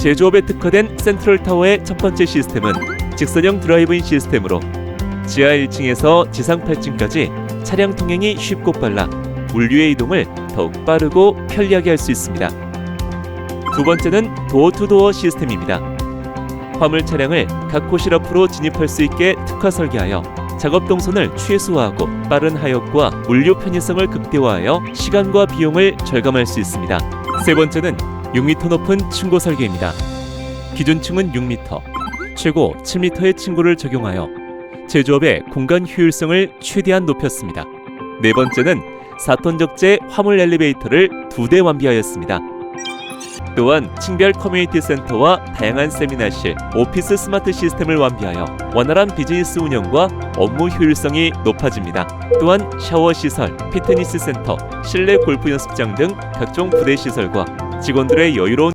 제조업에 특화된 센트럴 타워의 첫 번째 시스템은 직선형 드라이브인 시스템으로 지하 1층에서 지상 8층까지 차량 통행이 쉽고 빨라 물류의 이동을 더욱 빠르고 편리하게 할 수 있습니다. 두 번째는 도어 투 도어 시스템입니다. 화물 차량을 각 호실 앞으로 진입할 수 있게 특화 설계하여 작업 동선을 최소화하고 빠른 하역과 물류 편의성을 극대화하여 시간과 비용을 절감할 수 있습니다. 세 번째는 6m 높은 층고 설계입니다. 기준층은 6m, 최고 7m의 층고를 적용하여 제조업의 공간 효율성을 최대한 높였습니다. 네 번째는 4톤 적재 화물 엘리베이터를 두 대 완비하였습니다. 또한 층별 커뮤니티 센터와 다양한 세미나실, 오피스 스마트 시스템을 완비하여 원활한 비즈니스 운영과 업무 효율성이 높아집니다. 또한 샤워 시설, 피트니스 센터, 실내 골프 연습장 등 각종 부대 시설과 직원들의 여유로운